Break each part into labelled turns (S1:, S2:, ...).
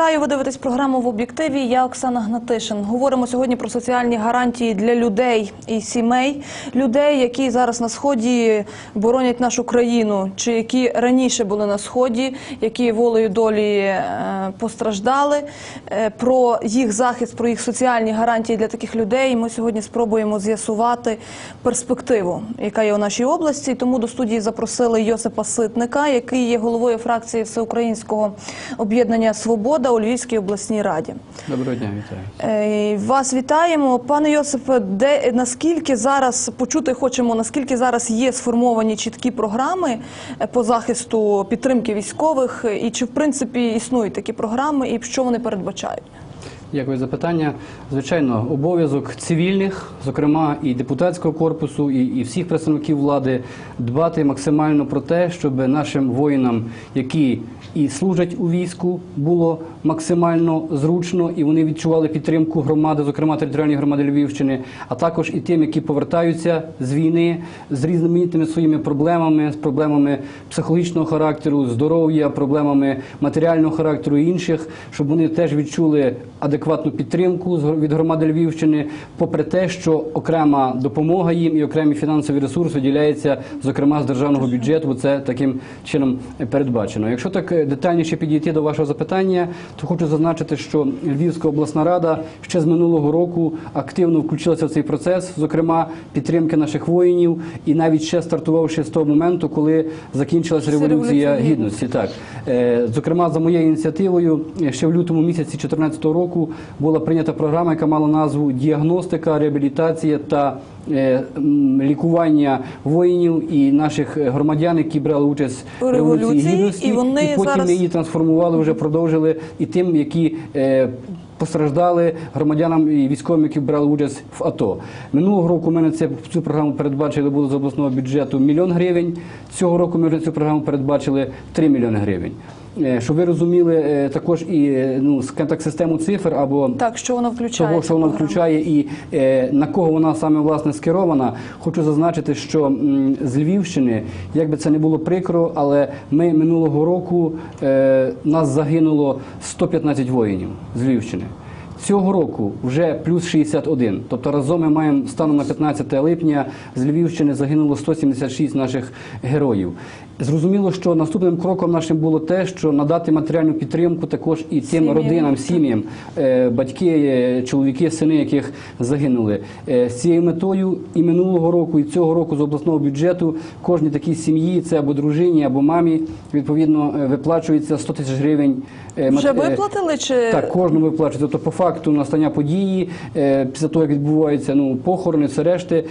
S1: Вітаю, ви дивитесь програму в об'єктиві. Я Оксана Гнатишин. Говоримо сьогодні про соціальні гарантії для людей і сімей, людей, які зараз на сході боронять нашу країну, чи які раніше були на сході, які волею долі е, постраждали. Е, Про їх захист, про їх соціальні гарантії для таких людей. Ми сьогодні спробуємо з'ясувати перспективу, яка є у нашій області. Тому до студії запросили Йосипа Ситника, який є головою фракції Всеукраїнського об'єднання Свобода у Львівській обласній раді.
S2: Доброго дня, вітаю.
S1: Е, Вас вітаємо, пане Йосипе. Де наскільки зараз почути хочемо, наскільки зараз є сформовані чіткі програми е, по захисту підтримки військових, е, і чи в принципі існують такі програми, і що вони передбачають?
S2: Дякую за питання. Звичайно, обов'язок цивільних, зокрема і депутатського корпусу, і, і всіх представників влади, дбати максимально про те, щоб нашим воїнам, які і служать у війську, було максимально зручно, і вони відчували підтримку громади, зокрема територіальної громади Львівщини, а також і тим, які повертаються з війни з різноманітними своїми проблемами, з проблемами психологічного характеру, здоров'я, проблемами матеріального характеру і інших, щоб вони теж відчули адекватну підтримку від громади Львівщини, попри те, що окрема допомога їм і окремі фінансові ресурси виділяється, зокрема з державного бюджету, бо це таким чином передбачено. Якщо так е, детальніше підійти до вашого запитання, то хочу зазначити, що Львівська обласна рада ще з минулого року активно включилася в цей процес, зокрема підтримки наших воїнів, і навіть ще стартувавши з того моменту, коли закінчилася революція
S1: Революція
S2: гідності. Так Е, зокрема, за моєю ініціативою, е, ще в лютому місяці 2014 року була прийнята програма, яка мала назву Діагностика, реабілітація та е, лікування воїнів і наших громадян, які брали участь
S1: У
S2: революції
S1: революції,
S2: гідності,
S1: і вони
S2: потім
S1: зараз-
S2: її трансформували, вже продовжили і тим, які. е, Постраждали громадянам і військовим, які брали участь в АТО. Минулого року ми на це цю програму передбачили було з обласного бюджету мільйон гривень. Цього року ми вже цю програму передбачили 3 мільйони гривень. Е, Щоб ви розуміли, е, також і е, ну так систему цифр або
S1: Так, що вона включає?
S2: того, що вона включає, і на кого вона саме власне скерована. Хочу зазначити, що з Львівщини, як би це не було прикро, але ми минулого року нас загинуло 115 воїнів з Львівщини. Цього року вже плюс 61. Тобто разом ми маємо станом на 15 липня з Львівщини загинуло 176 наших героїв. Зрозуміло, що наступним кроком нашим було те, що надати матеріальну підтримку також і тим
S1: Сім'ям.
S2: родинам, сім'ям, е, батьки, е, чоловіки, сини, яких загинули. Е, З цією метою і минулого року, і цього року з обласного бюджету кожній такій сім'ї, це або дружині, або мамі, відповідно виплачується 100 тисяч гривень.
S1: Вже виплатили чи
S2: так, кожному виплачується. Тобто, по факту настання події, після того, як відбуваються ну, похорони, все решти,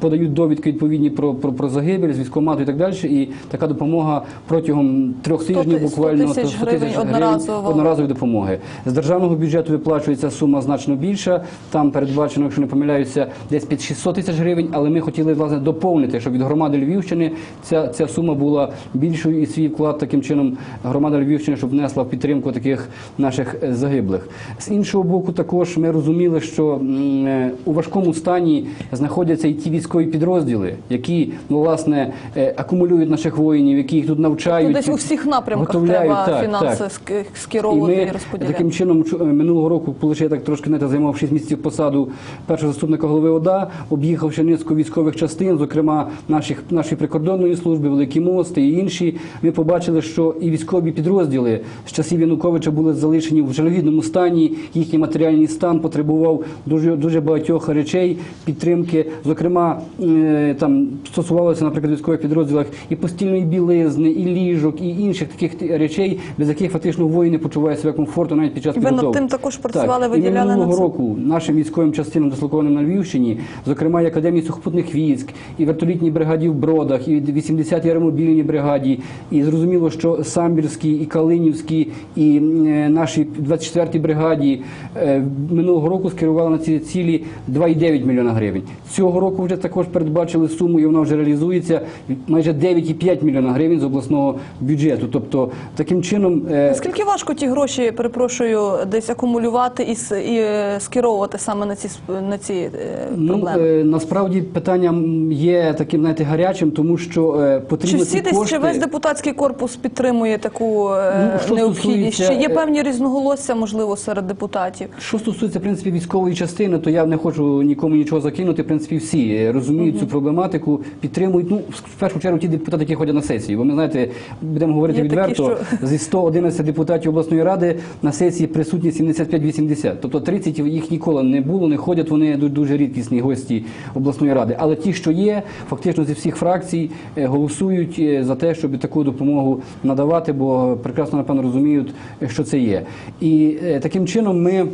S2: подають довідки відповідні про, про, про загибель з військкомату і так далі. І така допомога протягом трьох тижнів
S1: ти- 100
S2: буквально
S1: тисяч гривень одноразово.
S2: одноразової допомоги. З державного бюджету виплачується сума значно більша. Там передбачено, якщо не помиляюся, десь під 600 тисяч гривень, але ми хотіли власне доповнити, щоб від громади Львівщини ця, ця сума була більшою і свій вклад таким чином громада Львівщини, щоб внесла в підтримку таких наших е, загиблих. З іншого боку, також ми розуміли, що е, у важкому стані знаходяться і ті військові підрозділи, які ну, власне е, акумулюють наших воїнів, які їх тут навчають.
S1: ну, десь у всіх напрямках
S2: готовляють,
S1: треба
S2: так,
S1: фінанси
S2: так.
S1: ск-
S2: І
S1: скеровувати і, розподіляти?
S2: таким чином чу- минулого року, коли я так трошки знаєте, займав 6 місяців посаду першого заступника голови ОДА, об'їхавши низку військових частин, зокрема наших нашої прикордонної служби, Великі мости і інші, ми побачили, що і військові підрозділи з часів Януковича були залишені в жалюгідному стані. Їхній матеріальний стан потребував дуже дуже багатьох речей підтримки. Зокрема, е, там стосувалося, наприклад, військових підрозділах і постільної білизни, і ліжок, і інших таких речей, без яких фактично воїн не почуває себе комфортно навіть під час
S1: Ви над тим також працювали,
S2: так.
S1: виділяли
S2: і
S1: на
S2: минулого
S1: це?
S2: року нашим військовим частинам, дислокованим на Львівщині, зокрема і Академії сухопутних військ, і вертолітній бригаді в Бродах, і 80-й аеромобільній бригаді, і зрозуміло, що Самбірській, і Калинівській, і е, нашій 24-й бригаді е, минулого року скерували на ці цілі 2,9 мільйона гривень. Цього року вже також передбачили суму, і вона вже реалізується майже 9,5 5 мільйонів гривень з обласного бюджету. Тобто таким чином е,
S1: Наскільки важко ті гроші, перепрошую, десь акумулювати і, і е, скеровувати саме на ці на ці е,
S2: Ну,
S1: проблеми?
S2: насправді питання є таким, знаєте, гарячим, тому що е,
S1: Чи
S2: потрібно
S1: всі десь
S2: кошти...
S1: чи весь депутатський корпус підтримує таку
S2: Ну,
S1: необхідність? Чи є певні різноголосся, можливо, серед депутатів?
S2: Що стосується в принципі військової частини, то я не хочу нікому нічого закинути. В принципі, всі розуміють цю проблематику, підтримують. Ну в першу чергу ті депутати, які ходять на сесії. Бо ми знаєте, будемо говорити
S1: Є такі,
S2: відверто.
S1: що-
S2: Зі 111 депутатів обласної ради на сесії присутні 75-80. Тобто 30 їх ніколи не було, не ходять. Вони дуже рідкісні гості обласної ради. Але ті, що є, фактично зі всіх фракцій е, голосують е, за те, щоб таку допомогу надавати, бо прекрасно напевно розуміють, е, що це є. І таким чином ми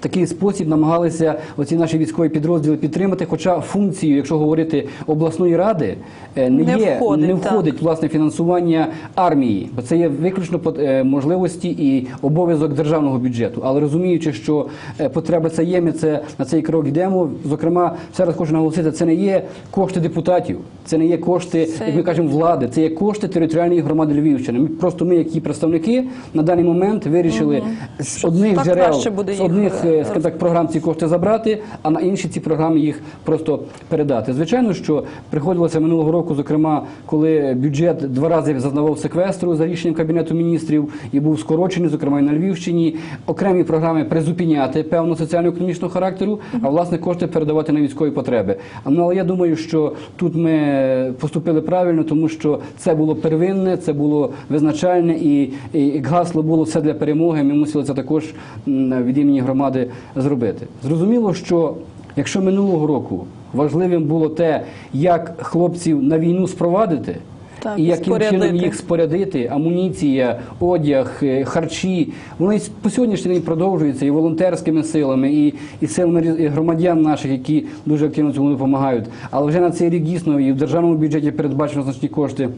S2: такий спосіб намагалися оці наші військові підрозділи підтримати. Хоча функцією, якщо говорити обласної ради, е, не,
S1: Не
S2: є
S1: входить,
S2: не
S1: так.
S2: входить власне фінансування армії, бо це є виключно е, можливості і обов'язок державного бюджету. Але розуміючи, що е, потреба це є, ми це на цей крок йдемо. Зокрема, ще раз хочу наголосити, це не є кошти депутатів, це не є кошти,
S1: Це
S2: як ми кажемо, влади, це є кошти територіальної громади Львівщини. Ми просто ми, як її представники, на даний момент вирішили з одних
S1: так
S2: джерел
S1: буде
S2: з одних скажімо так, програм ці кошти забрати, а на інші ці програми їх просто передати. Звичайно, що приходилося минулого року, зокрема, коли бюджет два рази зазнавав секвестру за рішенням кабінету міністрів і був скорочений, зокрема і на Львівщині, окремі програми призупиняти певно соціально-економічного характеру, а власне кошти передавати на військові потреби. Ну але я думаю, що тут ми поступили правильно, тому що це було первинне, це було визначальне, і гасло було все для перемоги. Ми мусили це також від імені громади зробити. Зрозуміло, що якщо минулого року важливим було те, як хлопців на війну спровадити.
S1: Так,
S2: і яким чином їх спорядити, амуніція, одяг, е, харчі, вони по сьогоднішній день продовжуються і волонтерськими силами, і, і силами і громадян наших, які дуже активно цьому допомагають. Але вже на цей рік дійсно і в державному бюджеті передбачено значні кошти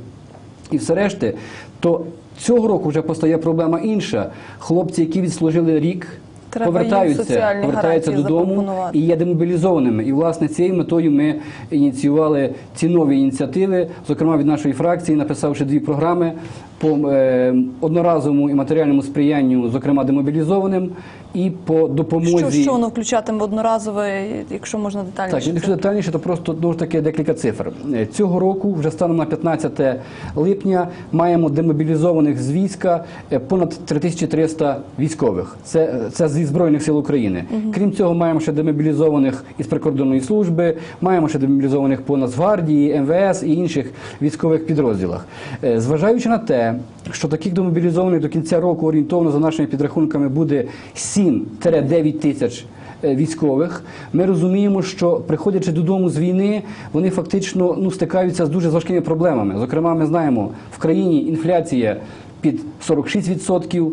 S2: і все решти, то цього року вже постає проблема інша. Хлопці, які відслужили рік.
S1: Треба
S2: повертаються, повертаються додому і є демобілізованими. І власне цією метою ми ініціювали ці нові ініціативи, зокрема від нашої фракції, написавши дві програми по е, одноразовому і матеріальному сприянню, зокрема демобілізованим, і по допомозі.
S1: Що, що воно включатиме одноразове, якщо можна детальніше?
S2: Так, якщо детальніше, то просто знову ж таки декілька цифр. Е, Цього року, вже станом на 15 липня, маємо демобілізованих з війська е, понад 3300 військових. Це, це зі Збройних сил України. Крім цього, маємо ще демобілізованих із прикордонної служби, маємо ще демобілізованих по Нацгвардії, МВС і інших військових підрозділах. Е, Зважаючи на те, що таких демобілізованих до кінця року орієнтовно за нашими підрахунками буде 7-9 тисяч е, військових. Ми розуміємо, що приходячи додому з війни, вони фактично ну, стикаються з дуже важкими проблемами. Зокрема, ми знаємо, в країні інфляція під 46%.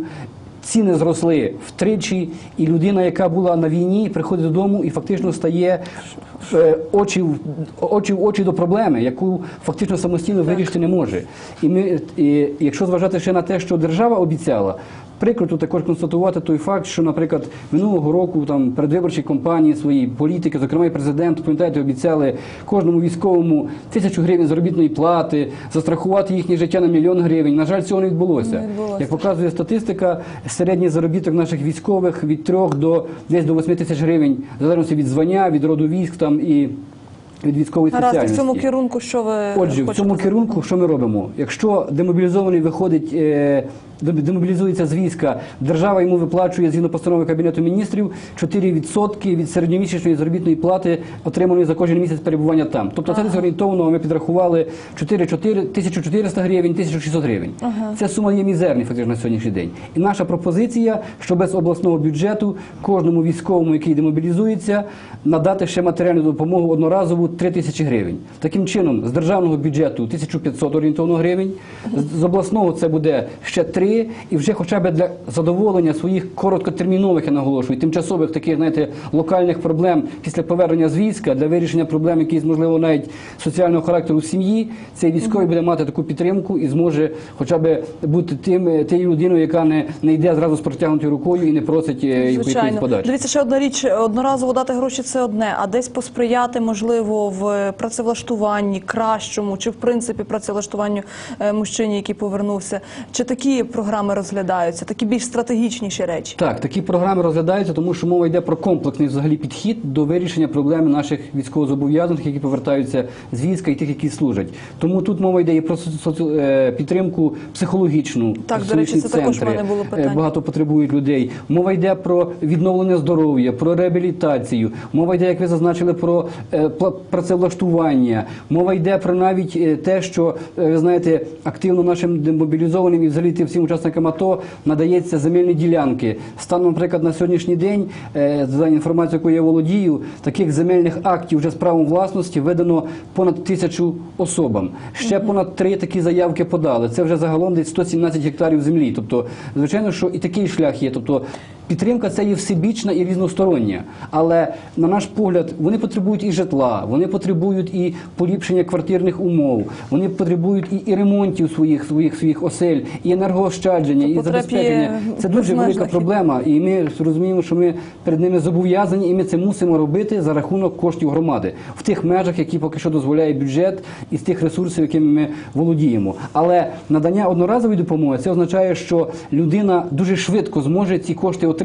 S2: Ціни зросли втричі, і людина, яка була на війні, приходить додому і фактично стає е, очі в очі в очі до проблеми, яку фактично самостійно вирішити не може. І ми, і, якщо зважати ще на те, що держава обіцяла. Прикро тут також констатувати той факт, що, наприклад, минулого року там передвиборчі кампанії свої політики, зокрема і президент, пам'ятаєте, обіцяли кожному військовому тисячу гривень заробітної плати, застрахувати їхнє життя на мільйон гривень. На жаль, цього не відбулося.
S1: Не відбулося.
S2: Як показує статистика, середній заробіток наших військових від 3 до десь до 8 тисяч гривень, в залежності від звання, від роду військ там і від військової
S1: і в цьому керунку, що ви
S2: Отже, в
S1: хочете
S2: цьому керунку що ми робимо? Якщо демобілізований виходить, е, дем- демобілізується з війська, держава йому виплачує згідно постанови Кабінету міністрів 4% від середньомісячної заробітної плати, отриманої за кожен місяць перебування там. Тобто це десь орієнтовно ми підрахували 4 4 1400 гривень, 1600 гривень. Ця сума є мізерна фактично на сьогоднішній день. І наша пропозиція, що без обласного бюджету кожному військовому, який демобілізується, надати ще матеріальну допомогу одноразову 3 тисячі гривень. Таким чином, з державного бюджету 1500 орієнтовно гривень, з- обласного це буде ще 3, і вже хоча б для задоволення своїх короткотермінових, я наголошую, тимчасових таких, знаєте, локальних проблем після повернення з війська для вирішення проблем, якісь можливо навіть соціального характеру в сім'ї, цей військовий буде мати таку підтримку і зможе хоча б бути тим е, тією людиною, яка не, не йде зразу з протягнутою рукою і не просить е, якоїсь подачі.
S1: Дивіться, ще одна річ, одноразово дати гроші це одне, а десь посприяти, можливо, в працевлаштуванні кращому, чи в принципі працевлаштуванню е, мужчині, який повернувся. Чи такі програми розглядаються, такі більш стратегічніші речі?
S2: Так, такі програми розглядаються, тому що мова йде про комплексний взагалі підхід до вирішення проблеми наших військовозобов'язаних, які повертаються з війська і тих, які служать. Тому тут мова йде і про е, підтримку психологічну.
S1: Так, до речі, це
S2: психологічні
S1: також в мене було
S2: Е,
S1: питання.
S2: Багато потребують людей. Мова йде про відновлення здоров'я, про реабілітацію. Мова йде, як ви зазначили, про працевлаштування. Мова йде про навіть е, те, що е, ви знаєте, активно нашим демобілізованим і взагалі тим всім учасникам АТО надається земельні ділянки. Станом, наприклад, на сьогоднішній день, е, за інформацією, якою я володію, таких земельних актів вже з правом власності видано понад тисячу особам. Ще понад три такі заявки подали. Це вже загалом десь 117 гектарів землі. Тобто, звичайно, що і такий шлях є. Тобто, Підтримка це є всебічна і різностороння, але на наш погляд вони потребують і житла, вони потребують і поліпшення квартирних умов, вони потребують і, і ремонтів своїх своїх своїх осель, і енергоощадження, і забезпечення. Це дуже велика проблема, і ми розуміємо, що ми перед ними зобов'язані, і ми це мусимо робити за рахунок коштів громади в тих межах, які поки що дозволяє бюджет, і з тих ресурсів, якими ми володіємо. Але надання одноразової допомоги це означає, що людина дуже швидко зможе ці кошти отримати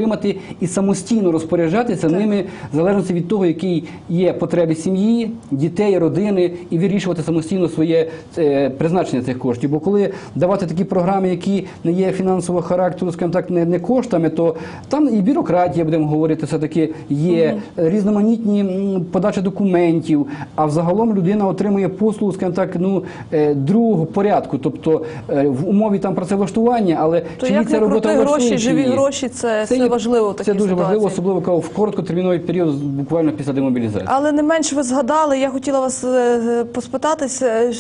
S2: і самостійно розпоряджатися ними в залежності від того, які є потреби сім'ї, дітей, родини, і вирішувати самостійно своє е, призначення цих коштів. Бо коли давати такі програми, які не є фінансового характеру, скажімо так, не, не коштами, то там і бюрократія, будемо говорити, все таки є різноманітні м, подачі документів. А взагалом людина отримує послугу, скажімо так, ну е, другого порядку, тобто е, в умові там працевлаштування, але
S1: То
S2: чи
S1: як
S2: ця робота
S1: гроші, живі гроші це, це,
S2: є-
S1: важливо в
S2: Це дуже важливо, особливо кажу, в короткотерміновий період, буквально після демобілізації.
S1: Але не менш ви згадали, я хотіла вас е, поспитатися, е,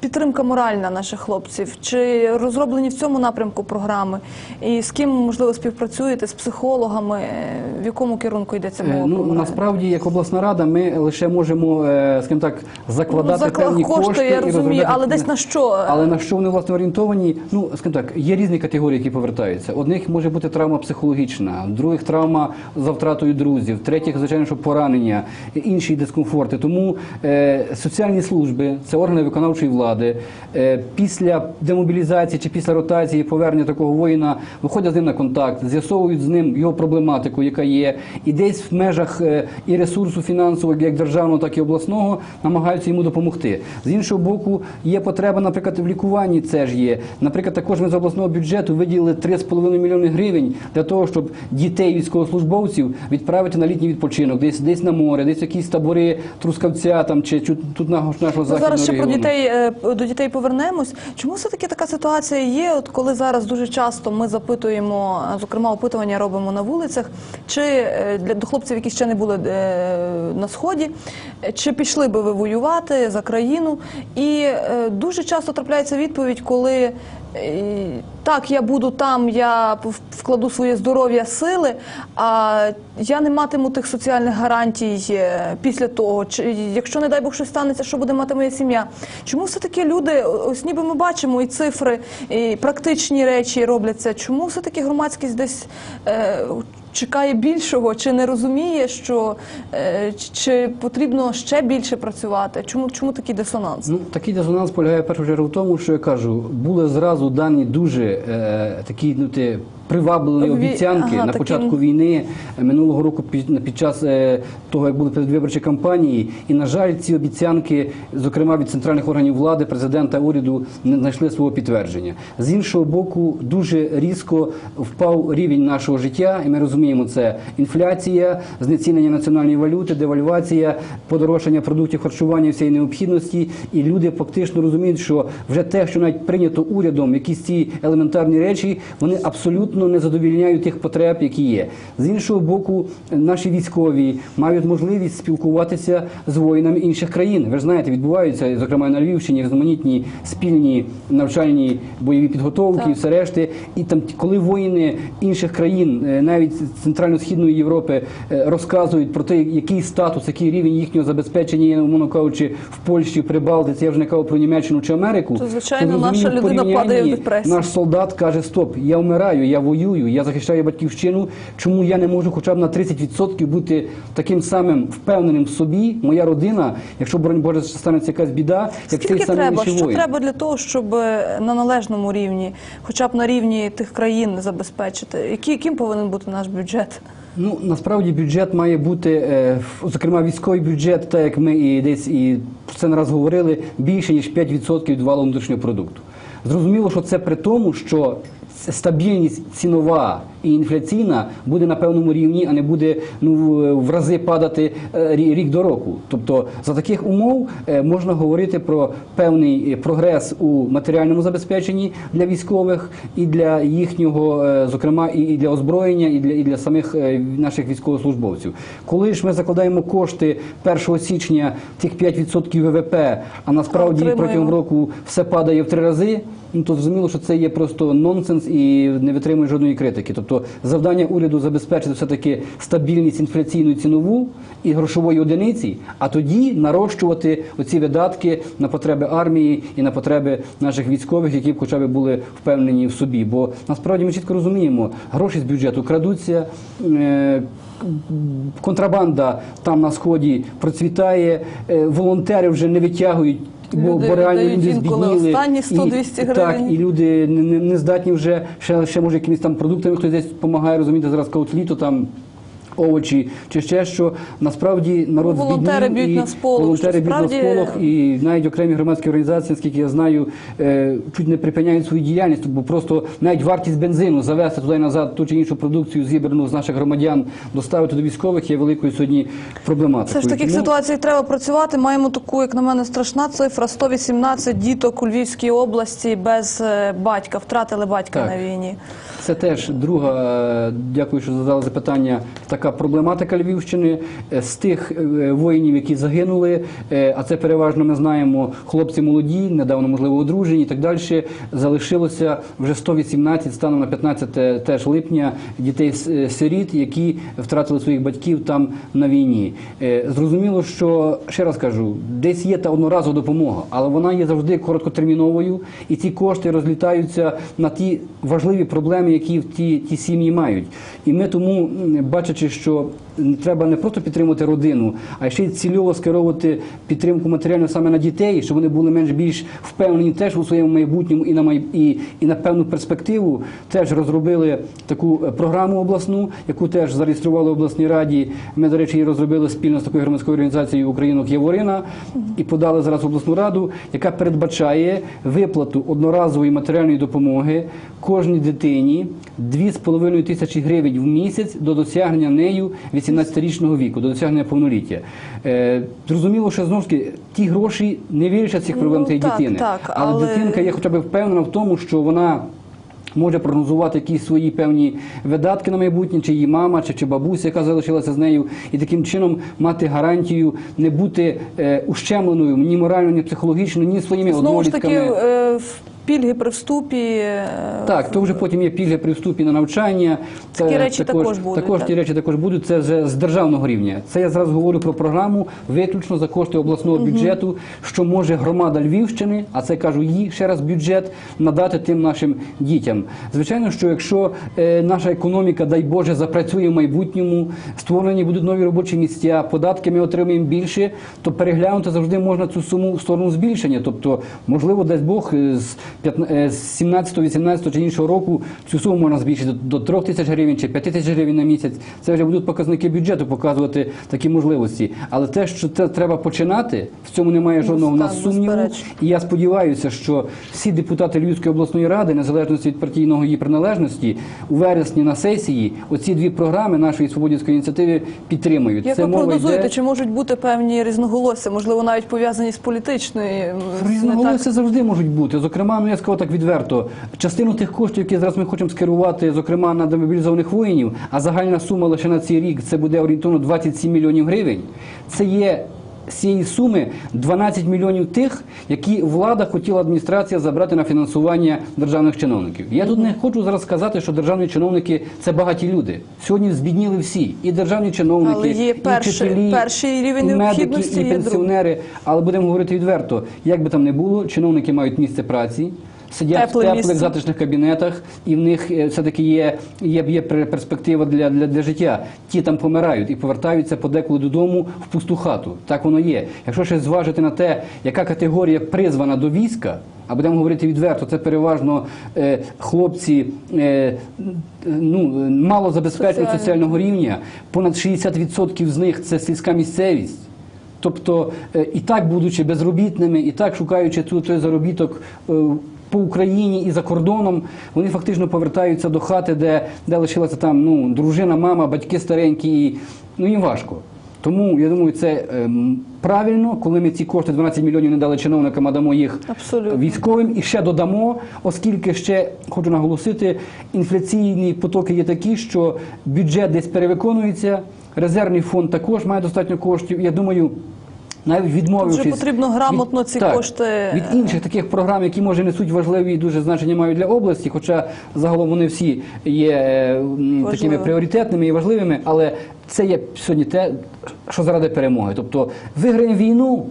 S1: підтримка моральна наших хлопців. Чи розроблені в цьому напрямку програми? І з ким, можливо, співпрацюєте, з психологами? Е, В якому керунку йдеться мова?
S2: Ну
S1: про
S2: насправді, як обласна рада, ми лише можемо, скажімо так, закладати
S1: Ну,
S2: певні
S1: кошти,
S2: кошти
S1: я розумію, але десь на що?
S2: Але на що вони власне орієнтовані? Ну скажімо так, є різні категорії, які повертаються. Одних може бути травма психологічна, других травма за втратою друзів, третіх, звичайно, що поранення, інші дискомфорти. Тому е, соціальні служби, це органи виконавчої влади. Е, після демобілізації чи після ротації повернення такого воїна виходять з ним на контакт, з'ясовують з ним його проблематику, яка є, і десь в межах е, і ресурсу фінансового, як державного, так і обласного, намагаються йому допомогти. З іншого боку, є потреба, наприклад, в лікуванні. Це ж є. Наприклад, також ми з обласного бюджету виділили 3,5 мільйони гривень для того, щоб дітей військовослужбовців відправити на літній відпочинок, десь десь на море, десь якісь табори Трускавця там чи тут нашого, нашого західного
S1: Ну, зараз ще про дітей е, до дітей повернемось. Чому все таки така ситуація є? От коли зараз дуже часто ми запитуємо, зокрема опитування робимо на вулицях, чи е, для до хлопців, які ще не були е, на сході, чи пішли би ви воювати за країну? І дуже часто трапляється відповідь, коли. Е, Так, я буду там, я вкладу своє здоров'я, сили, а я не матиму тих соціальних гарантій е, після того. Чи якщо не дай Бог щось станеться, що буде мати моя сім'я? Чому все таки люди, ось ніби ми бачимо і цифри, і практичні речі робляться? Чому все таки громадськість десь е, чекає більшого, чи не розуміє, що е, чи потрібно ще більше працювати? Чому чому такий дисонанс?
S2: Ну, такий дисонанс полягає першу чергу в тому, що я кажу, були зразу дані дуже е, такі ну, те, привабливі обіцянки
S1: ага,
S2: на початку війни е, минулого року під, під час е, того, як були передвиборчі кампанії. І, на жаль, ці обіцянки, зокрема від центральних органів влади, президента, уряду, не знайшли свого підтвердження. З іншого боку, дуже різко впав рівень нашого життя, і ми розуміємо, розуміємо, це інфляція, знецінення національної валюти, девальвація, подорожчання продуктів харчування, всієї необхідності. І люди фактично розуміють, що вже те, що навіть прийнято урядом, якісь ці елементарні речі, вони абсолютно не задовільняють тих потреб, які є. З іншого боку, наші військові мають можливість спілкуватися з воїнами інших країн. Ви ж знаєте, відбуваються, зокрема на Львівщині, різноманітні спільні навчальні бойові підготовки і все решти. І там, коли воїни інших країн, е, навіть центрально-східної Європи, е, розказують про те, який статус, який рівень їхнього забезпечення є, умовно кажучи, в Польщі, в Прибалтиці, я вже не кажу про Німеччину чи Америку.
S1: То, звичайно, наша людина падає в депресію.
S2: Наш солдат каже: Стоп, я вмираю, я воюю, я захищаю батьківщину. Чому я не можу хоча б на 30% бути таким самим впевненим в собі, моя родина, якщо боронь Боже станеться якась біда, як
S1: Скільки
S2: цей самий
S1: треба? Що
S2: воїн?
S1: треба для того, щоб е, на належному рівні, хоча б на рівні тих країн забезпечити? Які, яким повинен бути наш бюджет?
S2: Ну насправді бюджет має бути, е, зокрема військовий бюджет, так як ми і десь і про це не раз говорили, більше ніж 5% від валового внутрішнього продукту. Зрозуміло, що це при тому, що стабільність цінова і інфляційна буде на певному рівні, а не буде ну в- рази падати е, рі- рік до року. Тобто за таких умов е, можна говорити про певний е, прогрес у матеріальному забезпеченні для військових і для їхнього, зокрема, і для озброєння, і для і для самих наших військовослужбовців. Коли ж ми закладаємо кошти 1 січня тих 5% ВВП, а насправді
S1: отримуємо.
S2: протягом року все падає в три рази. Ну то зрозуміло, що це є просто нонсенс і не витримує жодної критики. Тобто завдання уряду забезпечити все таки стабільність інфляційну цінову і грошової одиниці, а тоді нарощувати оці видатки на потреби армії і на потреби наших військових, які б хоча б були впевнені в собі. Бо насправді ми чітко розуміємо, гроші з бюджету крадуться. е, Контрабанда там на сході процвітає, е, волонтери вже не витягують, бо, бо реально люди збідніли.
S1: останні
S2: І-
S1: 100-200
S2: Так, і люди не, не, не здатні вже ще, ще може якимись там продуктами хтось десь допомагає, розумієте, зараз коли літо там. Овочі чи ще що насправді народ
S1: Ну, волонтери б'ють на сполох,
S2: волонтери б'ють на сполох, і навіть окремі громадські організації, наскільки я знаю, е, чуть не припиняють свою діяльність, бо просто навіть вартість бензину завести туди назад ту чи іншу продукцію, зібрану з наших громадян, доставити до військових є великою сьогодні проблематикою.
S1: Це ж таких
S2: Тому-
S1: ситуаціях треба працювати. Маємо таку, як на мене, страшна цифра: 118 діток у Львівській області без е, батька, втратили батька
S2: Так.
S1: на війні.
S2: Це теж друга, е, дякую, що задали запитання. Така проблематика Львівщини Е, з тих е, воїнів, які загинули. е, А це переважно ми знаємо хлопці молоді, недавно можливо одружені і так далі. Залишилося вже 118 станом на 15 теж липня дітей сиріт, які втратили своїх батьків там на війні. Зрозуміло, що ще раз кажу, десь є та одноразова допомога, але вона є завжди короткотерміновою, і ці кошти розлітаються на ті важливі проблеми, які в ті сім'ї мають. І ми тому, бачачи, що треба не просто підтримувати родину, а ще й цільово скеровувати підтримку матеріальну саме на дітей, щоб вони були менш більш впевнені теж у своєму майбутньому і на май... і, і на певну перспективу. Теж розробили таку е, програму обласну, яку теж зареєстрували в обласній раді. Ми, до речі, її розробили спільно з такою громадською організацією Українок Яворина і подали зараз в обласну раду, яка передбачає виплату одноразової матеріальної допомоги кожній дитині 2,5 тисячі гривень в місяць до досягнення нею 18-річного віку, до досягнення повноліття. Е, зрозуміло, що знову ж таки ті гроші не вирішать цих проблем
S1: Ну, так,
S2: дитини.
S1: так,
S2: але,
S1: але-
S2: дитинка є хоча б впевнена в тому, що вона. Може прогнозувати якісь свої певні видатки на майбутнє, чи її мама, чи, чи бабуся, яка залишилася з нею, і таким чином мати гарантію не бути е, ущемленою ні морально, ні психологічно, ні своїми
S1: Знову ж таки,
S2: однолітками.
S1: е, пільги при вступі. е,
S2: Так, то вже потім є пільги при вступі на навчання. Це
S1: Такі речі також будуть,
S2: Також
S1: так.
S2: ті речі також будуть. Це вже з державного рівня. Це я зараз говорю про програму виключно за кошти обласного бюджету, що може громада Львівщини, а це кажу їй ще раз бюджет надати тим нашим дітям. Звичайно, що якщо е, наша економіка, дай Боже, запрацює в майбутньому, створені будуть нові робочі місця, податки ми отримаємо більше, то переглянути завжди можна цю суму в сторону збільшення. Тобто, можливо, дасть Бог е, з 15 з 17, 18 чи іншого року цю суму можна збільшити до 3 тисяч гривень чи 5 тисяч гривень на місяць. Це вже будуть показники бюджету показувати такі можливості. Але те, що це треба починати, в цьому немає жодного в нас сумніву. І я сподіваюся, що всі депутати Львівської обласної ради, незалежно від партійного її приналежності, у вересні на сесії оці дві програми нашої свободівської ініціативи підтримують.
S1: Як
S2: Це
S1: ви прогнозуєте,
S2: йде...
S1: чи можуть бути певні різноголосся, можливо, навіть пов'язані з політичною з- не так?
S2: Завжди можуть бути. Зокрема, ну я сказав так відверто, частину тих коштів, які зараз ми хочемо скерувати, зокрема на демобілізованих воїнів, а загальна сума лише на цей рік це буде орієнтовно 27 мільйонів гривень. Це є з цієї суми 12 мільйонів тих, які влада хотіла адміністрація забрати на фінансування державних чиновників. Я тут не хочу зараз сказати, що державні чиновники це багаті люди. Сьогодні збідніли всі, і державні чиновники,
S1: Але є
S2: і
S1: перший-
S2: вчителі,
S1: перший рівень
S2: і медики, і пенсіонери. Але будемо говорити відверто, як би там не було, чиновники мають місце праці. Сидять
S1: Тепле
S2: в теплих
S1: місце.
S2: затишних кабінетах, і в них е, все-таки є, є, є перспектива для, для, для життя. Ті там помирають і повертаються подеколи додому в пусту хату. Так воно є. Якщо ще зважити на те, яка категорія призвана до війська, а будемо говорити відверто, це переважно е, хлопці е, ну, мало забезпеченого соціального рівня, понад 60% з них це сільська місцевість. Тобто е, і так будучи безробітними, і так шукаючи цю той заробіток е, по Україні і за кордоном, вони фактично повертаються до хати, де, де лишилася там ну, дружина, мама, батьки старенькі, і ну їм важко. Тому я думаю, це ем, правильно, коли ми ці кошти 12 мільйонів не дали чиновникам, а дамо їх
S1: Абсолютно.
S2: військовим і ще додамо, оскільки ще хочу наголосити, інфляційні потоки є такі, що бюджет десь перевиконується, резервний фонд також має достатньо коштів. Я думаю. Навіть відмовившись
S1: Тут же потрібно грамотно
S2: від-
S1: ці
S2: так,
S1: кошти,
S2: від інших таких програм, які може несуть важливі і дуже значення мають для області, хоча загалом вони всі є е, такими пріоритетними і важливими, але це є сьогодні те, що заради перемоги. Тобто виграємо війну.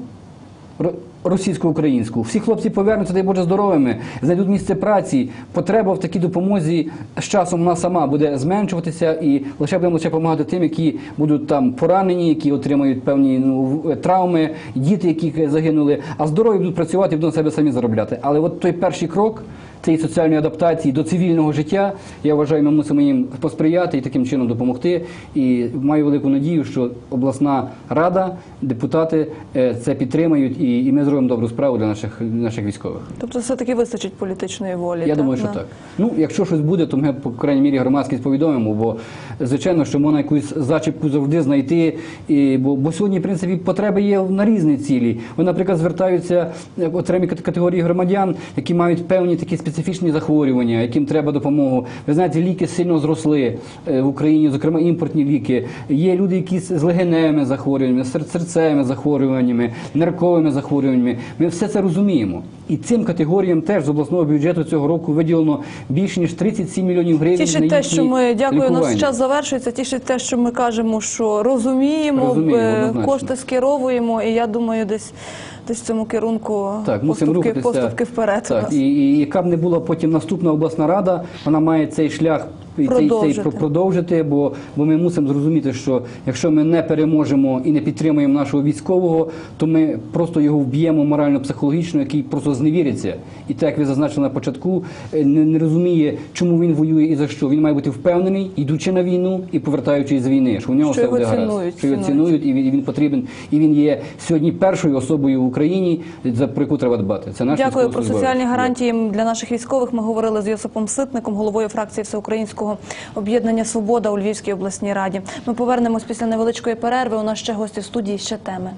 S2: Ро- Російсько-українську. Всі хлопці повернуться, дай Боже, здоровими, знайдуть місце праці. Потреба в такій допомозі з часом вона сама буде зменшуватися, і лише будемо лише допомагати тим, які будуть там поранені, які отримають певні ну, травми, діти, які загинули, а здорові будуть працювати і будуть на себе самі заробляти. Але от той перший крок цієї соціальної адаптації до цивільного життя, я вважаю, ми мусимо їм посприяти і таким чином допомогти. І маю велику надію, що обласна рада, депутати е, це підтримають, і, і ми зробимо добру справу для наших, наших військових.
S1: Тобто все-таки вистачить політичної волі.
S2: Я думаю, що
S1: Да.
S2: так. Ну, якщо щось буде, то ми, по крайній мірі, громадськість повідомимо, бо звичайно, що можна якусь зачіпку завжди знайти. І, бо, бо сьогодні, в принципі, потреби є на різні цілі. Ви, наприклад, звертаються окремі категорії громадян, які мають певні такі специфічні захворювання, яким треба допомогу. Ви знаєте, ліки сильно зросли е, в Україні, зокрема імпортні ліки. Є люди, які з легеневими захворюваннями, серцевими захворюваннями, нирковими захворюваннями. Ми все це розуміємо. І цим категоріям теж з обласного бюджету цього року виділено більше ніж 37 мільйонів гривень. на
S1: Тішить те, що ми дякую.
S2: лікування.
S1: Наш час завершується. Тішить те, що ми кажемо, що розуміємо,
S2: Розуміємо,
S1: е, кошти скеровуємо, і я думаю, десь десь в цьому керунку
S2: Так,
S1: поступки,
S2: рухатися.
S1: поступки вперед.
S2: Так,
S1: нас.
S2: і, і яка б не була потім наступна обласна рада, вона має цей шлях і цей, цей
S1: Продовжити.
S2: бо, бо ми мусимо зрозуміти, що якщо ми не переможемо і не підтримуємо нашого військового, то ми просто його вб'ємо морально-психологічно, який просто зневіриться. І так, як ви зазначили на початку, е, не, не розуміє, чому він воює і за що. Він має бути впевнений, йдучи на війну і повертаючись з війни, що у нього
S1: Що
S2: все буде гаразд,
S1: цінують,
S2: що його
S1: цінують.
S2: цінують, і він, і він потрібен. І він є сьогодні першою особою в Україні, за про яку треба дбати. Це наш
S1: Дякую про соціальні гарантії для наших військових. Ми говорили з Йосипом Ситником, головою фракції Всеукраїнського громадського об'єднання Свобода у Львівській обласній раді. Ми повернемось після невеличкої перерви. У нас ще гості в студії ще теми.